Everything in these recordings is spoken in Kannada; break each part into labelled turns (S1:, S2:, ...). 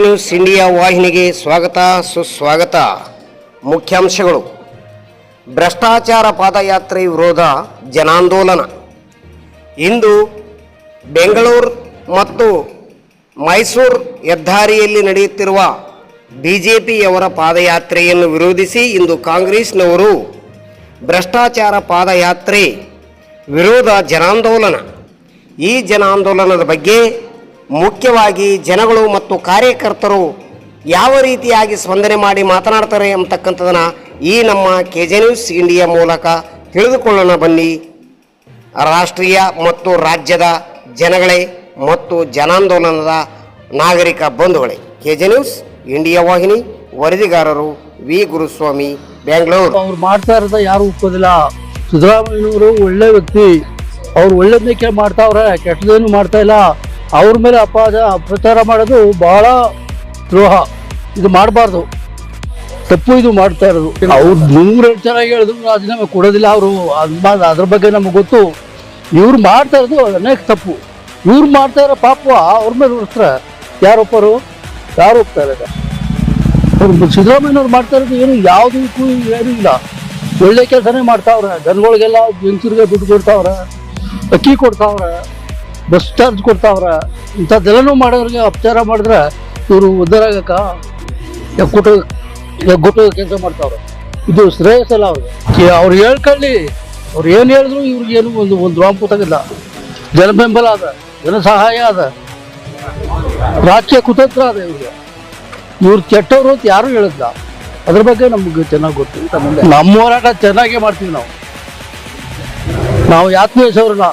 S1: ನ್ಯೂಸ್ ಇಂಡಿಯಾ ವಾಹಿನಿಗೆ ಸ್ವಾಗತ, ಸುಸ್ವಾಗತ? ಮುಖ್ಯಾಂಶಗಳು. ಭ್ರಷ್ಟಾಚಾರ ಪಾದಯಾತ್ರೆ ವಿರೋಧ ಜನಾಂದೋಲನ. ಇಂದು ಬೆಂಗಳೂರು ಮತ್ತು ಮೈಸೂರು ಹೆದ್ದಾರಿಯಲ್ಲಿ ನಡೆಯುತ್ತಿರುವ ಬಿಜೆಪಿಯವರ ಪಾದಯಾತ್ರೆಯನ್ನು ವಿರೋಧಿಸಿ ಇಂದು ಕಾಂಗ್ರೆಸ್ನವರು ಭ್ರಷ್ಟಾಚಾರ ಪಾದಯಾತ್ರೆ ವಿರೋಧ ಜನಾಂದೋಲನ. ಈ ಜನಾಂದೋಲನದ ಬಗ್ಗೆ ಮುಖ್ಯವಾಗಿ ಜನಗಳು ಮತ್ತು ಕಾರ್ಯಕರ್ತರು ಯಾವ ರೀತಿಯಾಗಿ ಸ್ಪಂದನೆ ಮಾಡಿ ಮಾತನಾಡ್ತಾರೆ ಅಂತಕ್ಕಂಥದನ್ನು ಈ ನಮ್ಮ ಕೆ ಜೆ ನ್ಯೂಸ್ ಇಂಡಿಯಾ ಮೂಲಕ ತಿಳಿದುಕೊಳ್ಳೋಣ ಬನ್ನಿ. ರಾಷ್ಟ್ರೀಯ ಮತ್ತು ರಾಜ್ಯದ ಜನಗಳೇ ಮತ್ತು ಜನಾಂದೋಲನದ ನಾಗರಿಕ ಬಂಧುಗಳೇ. ಕೆ ಜೆ ನ್ಯೂಸ್ ಇಂಡಿಯಾ ವಾಹಿನಿ, ವರದಿಗಾರರು ವಿ. ಗುರುಸ್ವಾಮಿ ಬೆಂಗಳೂರು
S2: ಅವ್ರು ಮಾಡ್ತಾ ಇರೋದ ಯಾರು ಒಪ್ಪೋದಿಲ್ಲ. ಸಿದ್ದರಾಮಯ್ಯನವರು ಒಳ್ಳೆ ವ್ಯಕ್ತಿ. ಅವ್ರು ಒಳ್ಳೇದಕ್ಕೆ ಮಾಡ್ತಾವ್ರೆ ಕೆಟ್ಟದೇನು ಮಾಡ್ತಾ ಇಲ್ಲ. ಅವ್ರ ಮೇಲೆ ಅಪಾದ ಅಪಚಾರ ಮಾಡೋದು ಬಹಳ ದ್ರೋಹ. ಇದು ಮಾಡಬಾರ್ದು. ತಪ್ಪು ಇದು ಮಾಡ್ತಾ ಇರೋದು. ಅವ್ರು ನೂರೆಂಟು ಚೆನ್ನಾಗಿ ಹೇಳಿದ್ರು ರಾಜೀನಾಮೆ ಕೊಡೋದಿಲ್ಲ ಅವರು. ಅದ್ರ ಬಗ್ಗೆ ನಮಗೆ ಗೊತ್ತು. ಇವ್ರು ಮಾಡ್ತಾ ಇರೋದು ಅನೇಕ ತಪ್ಪು. ಇವ್ರು ಮಾಡ್ತಾ ಇರೋ ಪಾಪ ಅವ್ರ ಮೇಲೆ ಉಳಿಸ್ತಾರೆ ಯಾರು ಹೋಗ್ತಾ ಇರೋದು ಅವ್ರು ಸಿದ್ದರಾಮಯ್ಯವ್ರು ಮಾಡ್ತಾ ಇರೋದು ಏನು ಯಾವುದಕ್ಕೂ ಏನೂ ಇಲ್ಲ. ಒಳ್ಳೆ ಕೆಲಸನೇ ಮಾಡ್ತಾವ್ರೆ. ಜನಗಳಿಗೆಲ್ಲ ಹೆಂಗಸರಿಗೆ ದುಡ್ಡು ಕೊಡ್ತಾವ್ರೆ. ಅಕ್ಕಿ ಕೊಡ್ತಾವ್ರೆ. ಬಸ್ ಚಾರ್ಜ್ ಕೊಡ್ತಾವ್ರ ಇಂಥದ್ದೆಲ್ಲನೂ ಮಾಡೋರಿಗೆ ಅಪಚಾರ ಮಾಡಿದ್ರೆ ಇವರು ಉದ್ಧಾರ ಆಗಕ್ಕ ಎಗ್ಗುಟ್ಟು ಎಗ್ಗುಟ್ಟು ಕೆಲಸ ಮಾಡ್ತಾವ್ರೆ. ಇದು ಶ್ರೇಯಸ್ಸಲ್ಲ ಅವ್ರಿಗೆ. ಅವ್ರು ಹೇಳ್ಕೊಳ್ಳಿ. ಅವ್ರು ಏನು ಹೇಳಿದ್ರು ಇವ್ರಿಗೆ ಏನು ಒಂದು ಒಂದು ರಾಮ್ ಜನ ಬೆಂಬಲ ಅದ ಜನ ಸಹಾಯ ಅದ. ರಾಜ್ಯ ಕುತಂತ್ರ ಅದ ಇವ್ರಿಗೆ. ಇವ್ರು ಕೆಟ್ಟವರು ಅಂತ ಯಾರು ಹೇಳಿದ್ಲ ಅದ್ರ ಬಗ್ಗೆ ನಮ್ಗೆ ಚೆನ್ನಾಗಿ ಗೊತ್ತು ನಮ್ಮ ಹೋರಾಟ ಚೆನ್ನಾಗೇ ಮಾಡ್ತೀವಿ ನಾವು. ನಾವು ಯಾತ್ಮೀಸವ್ರಲ್ಲ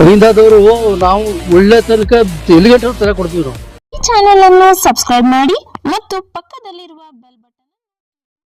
S2: ಅರಿಂದಾದವರು ನಾವು ಒಳ್ಳೆ ತನಕ ಎಲ್ಲಿಗಂಟು ತರ ಕೊಡ್ತೀವಿ ನಾವು.
S3: ಈ ಚಾನೆಲ್ ಅನ್ನು ಸಬ್ಸ್ಕ್ರೈಬ್ ಮಾಡಿ ಮತ್ತು ಪಕ್ಕದಲ್ಲಿರುವ ಬೆಲ್ ಬಟನ್